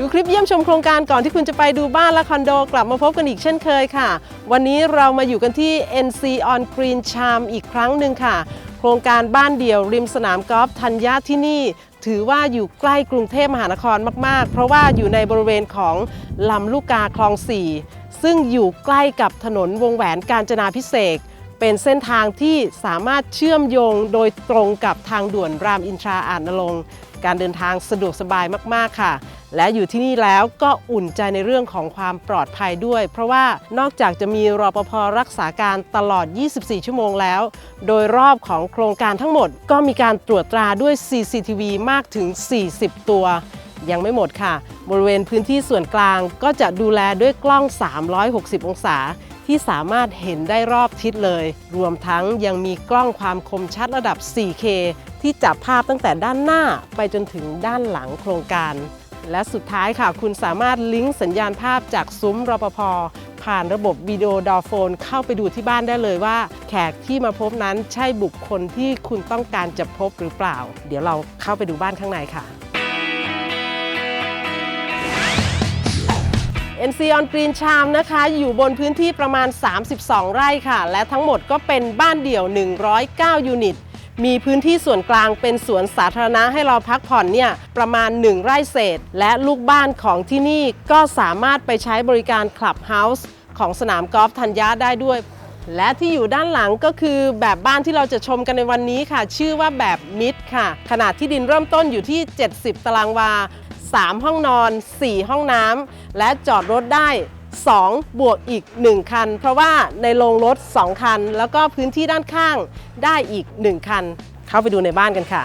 ดูคลิปเยี่ยมชมโครงการก่อนที่คุณจะไปดูบ้านและคอนโด กลับมาพบกันอีกเช่นเคยค่ะ วันนี้เรามาอยู่กันที่ NC on Green Charm อีกครั้งหนึ่งค่ะ โครงการบ้านเดี่ยวริมสนามกอล์ฟธัญญาที่นี่ ถือว่าอยู่ใกล้กรุงเทพมหานครมาก ๆ เพราะว่าอยู่ในบริเวณของลำลูกกาคลอง 4 ซึ่งอยู่ใกล้กับถนนวงแหวนกาญจนาพิเศษกเป็นเส้นทางที่สามารถเชื่อมโยงโดยตรงกับทางด่วนรามอินทราอ่านนรงการเดินทางสะดวกสบายมาก ๆ ค่ะ และอยู่ที่นี่แล้วก็อุ่นใจในเรื่องของความปลอดภัยด้วย เพราะว่านอกจากจะมีรปภรักษาการตลอด 24 ชั่วโมงแล้ว โดยรอบของโครงการทั้งหมด ก็มีการตรวจตราด้วย CCTV มากถึง 40 ตัว ยังไม่หมดค่ะ บริเวณพื้นที่ส่วนกลางก็จะดูแลด้วยกล้อง 360 องศาที่สามารถเห็นได้รอบทิศเลย รวมทั้งยังมีกล้องความคมชัดระดับ 4K ที่จับภาพตั้งแต่ด้านหน้าไปจนถึงด้านหลังโครงการ และสุดท้ายค่ะคุณสามารถลิงก์สัญญาณภาพจากซุ้มรปภผ่านระบบวิดีโอดอโฟนเข้าไปดูที่บ้านได้เลยว่า แขกที่มาพบนั้นใช่บุคคลที่คุณต้องการจะพบหรือเปล่า เดี๋ยวเราเข้าไปดูบ้านข้างในค่ะ NC on Green Charm นะคะ อยู่บนพื้นที่ประมาณ 32 ไร่ค่ะ และทั้งหมดก็เป็นบ้านเดี่ยว 109 ยูนิต มีพื้นที่ส่วนกลางเป็นสวนสาธารณะให้เราพักผ่อนเนี่ยประมาณ 1 ไร่เศษ และลูกบ้านของที่นี่ก็สามารถไปใช้บริการคลับเฮาส์ของสนามกอล์ฟธัญญาได้ด้วยและที่อยู่ด้านหลังก็คือแบบบ้านที่เราจะชมกันในวันนี้ค่ะ ชื่อว่าแบบมิดค่ะ ขนาดที่ดินเริ่มต้นอยู่ที่ 70 ตารางวา 3 ห้องนอน 4 ห้องน้ำและจอดรถได้ 2 บวกอีก 1 คัน เพราะว่าในโรงรถ 2 คัน แล้วก็พื้นที่ด้านข้างได้อีก 1 คัน เข้าไปดูในบ้านกันค่ะ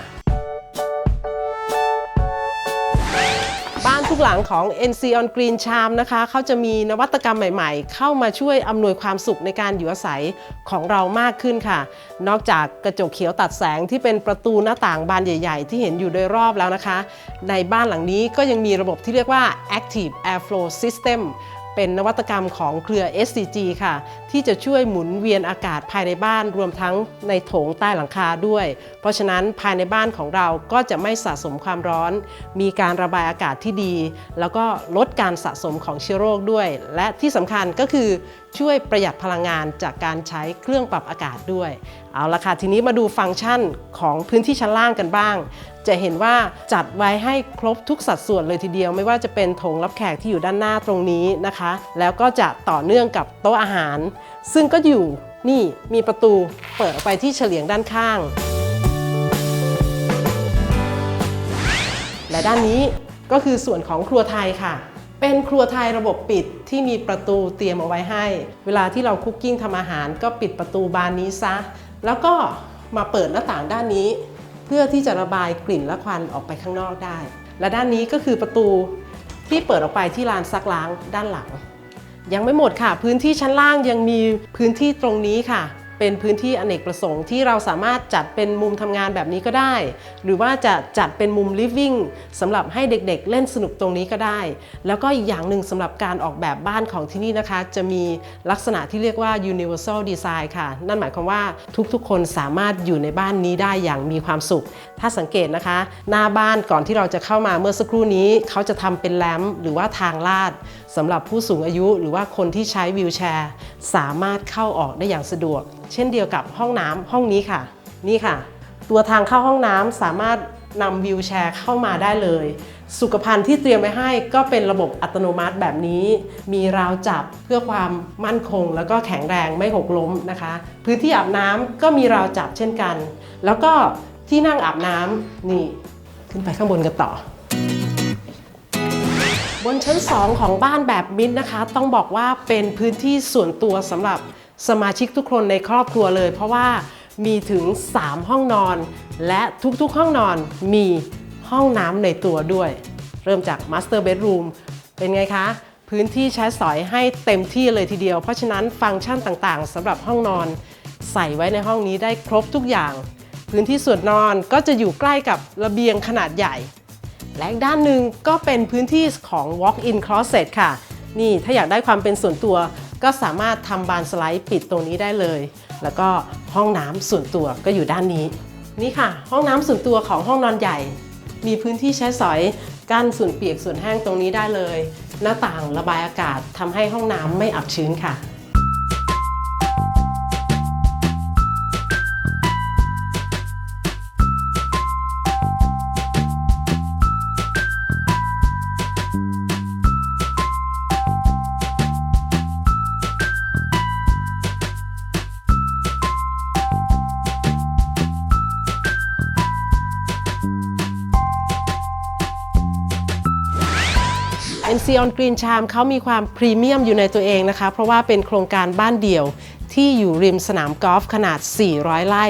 บ้านทุกหลังของ NC on Green Charm นะคะ เขาจะมีนวัตกรรมใหม่ๆ เข้ามาช่วยอำนวยความสุขในการอยู่อาศัยของเรามากขึ้นค่ะ นอกจากกระจกเขียวตัดแสงที่เป็นประตูหน้าต่างบานใหญ่ ๆ ที่เห็นอยู่โดยรอบแล้วนะคะ ในบ้านหลังนี้ก็ยังมีระบบที่เรียกว่า Active Airflow System เป็นนวัตกรรมของเครือ SCG ค่ะ ที่จะช่วยหมุนเวียนอากาศภายในบ้านรวมทั้งในโถงใต้หลังคาด้วย เพราะฉะนั้นภายในบ้านของเราก็จะไม่สะสมความร้อน มีการระบายอากาศที่ดี แล้วก็ลดการสะสมของเชื้อโรคด้วย และที่สำคัญก็คือ ช่วยประหยัดพลังงานจากการใช้เครื่องปรับอากาศด้วย เอาละค่ะทีนี้มาดูฟังก์ชันของพื้นที่ชั้นล่างกันบ้าง จะเห็นว่าจัดไว้ให้ครบทุกสัดส่วนเลยทีเดียว ไม่ว่าจะเป็นโถงรับแขกที่อยู่ด้านหน้าตรงนี้นะคะ แล้วก็จะต่อเนื่องกับโต๊ะอาหาร ซึ่งก็อยู่นี่มีประตูเปิดไปที่เฉลียงด้านข้าง และด้านนี้ก็คือส่วนของครัวไทยค่ะ เป็นครัวไทยระบบปิดที่มีประตูเตรียมเอาไว้ให้ เวลาที่เราคุกกิ้งทำอาหารก็ปิดประตูบานนี้ซะ แล้วก็มาเปิดหน้าต่างด้านนี้ เพื่อที่จะระบายกลิ่นและควันออกไปข้างนอกได้ และด้านนี้ก็คือประตูที่เปิดออกไปที่ลานซักล้างด้านหลัง ยังไม่หมดค่ะ พื้นที่ชั้นล่างยังมีพื้นที่ตรงนี้ค่ะ เป็นพื้นที่อเนกประสงค์ที่เราสามารถจัดเป็นมุมทำงานแบบนี้ก็ได้ หรือว่าจะจัดเป็นมุม living สำหรับให้เด็กๆ เล่นสนุกตรงนี้ก็ได้ แล้วก็อีกอย่างหนึ่งสำหรับการออกแบบบ้านของที่นี่นะคะ จะมีลักษณะที่เรียกว่า universal design ค่ะ นั่นหมายความว่าทุกๆ คนสามารถอยู่ในบ้านนี้ได้อย่างมีความสุข ถ้าสังเกตนะคะ หน้าบ้านก่อนที่เราจะเข้ามาเมื่อสักครู่นี้ เขาจะทำเป็นแลมหรือว่าทางลาดสำหรับผู้สูงอายุ หรือว่าคนที่ใช้วีลแชร์ สามารถเข้าออกได้อย่างสะดวกเช่นเดียวกับห้องน้ำห้องนี้ค่ะ นี่ค่ะ ตัวทางเข้าห้องน้ำสามารถนำวีลแชร์เข้ามาได้เลย สุขภัณฑ์ที่เตรียมไว้ให้ก็เป็นระบบอัตโนมัติแบบนี้ มีราวจับเพื่อความมั่นคง แล้วก็แข็งแรงไม่หกล้มนะคะ พื้นที่อาบน้ำก็มีราวจับเช่นกัน แล้วก็ที่นั่งอาบน้ำนี่ ขึ้นไปข้างบนกันต่อ บนชั้น 2 ของบ้านแบบมิดนะคะ ต้องบอกว่าเป็นพื้นที่ส่วนตัวสำหรับ สมาชิกทุกคนในครอบครัวเลย เพราะว่ามีถึง 3 ห้องนอน และทุกๆห้องนอนมีห้องน้ำในตัวด้วย เริ่มจาก Master Bedroom เป็นไงคะ พื้นที่ใช้สอยให้เต็มที่เลยทีเดียว เพราะฉะนั้นฟังก์ชันต่างๆสำหรับห้องนอน ใส่ไว้ในห้องนี้ได้ครบทุกอย่าง พื้นที่ส่วนนอนก็จะอยู่ใกล้กับระเบียงขนาดใหญ่ และอีกด้านหนึ่งก็เป็นพื้นที่ของ walk-in closet ค่ะ นี่ถ้าอยากได้ความเป็นส่วนตัว ก็สามารถทำบานสไลด์ปิดตรงนี้ได้เลย แล้วก็ห้องน้ำส่วนตัวก็อยู่ด้านนี้ นี่ค่ะ ห้องน้ำส่วนตัวของห้องนอนใหญ่ มีพื้นที่ใช้สอยกั้นส่วนเปียกส่วนแห้งตรงนี้ได้เลย หน้าต่างระบายอากาศทำให้ห้องน้ำไม่อับชื้นค่ะ NC on Green Charm เขามีความพรีเมียมอยู่ในตัวเองนะคะ เพราะว่าเป็นโครงการบ้านเดี่ยวที่อยู่ริมสนามกอล์ฟขนาด 400 ไร่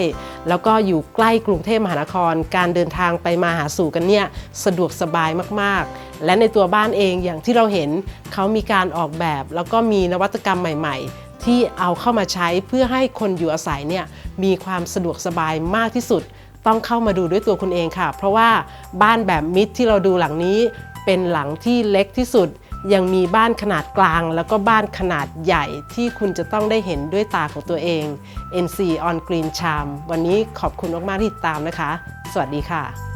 แล้วก็อยู่ใกล้กรุงเทพมหานคร การเดินทางไปมาหาสู่กันเนี่ยสะดวกสบายมากๆ และในตัวบ้านเองอย่างที่เราเห็นเขามีการออกแบบ แล้วก็มีนวัตกรรมใหม่ ๆที่เอาเข้ามาใช้เพื่อให้คนอยู่อาศัยเนี่ยมีความสะดวกสบายมากที่สุด ต้องเข้ามาดูด้วยตัวคุณเองค่ะ เพราะว่าบ้านแบบมิดที่เราดูหลังนี้ เป็นหลังที่เล็กที่สุด ยังมีบ้านขนาดกลาง แล้วก็บ้านขนาดใหญ่ที่คุณจะต้องได้เห็นด้วยตาของตัวเอง NC on Green Charm วันนี้ขอบคุณมาก ๆ ที่ติดตามนะคะ สวัสดีค่ะ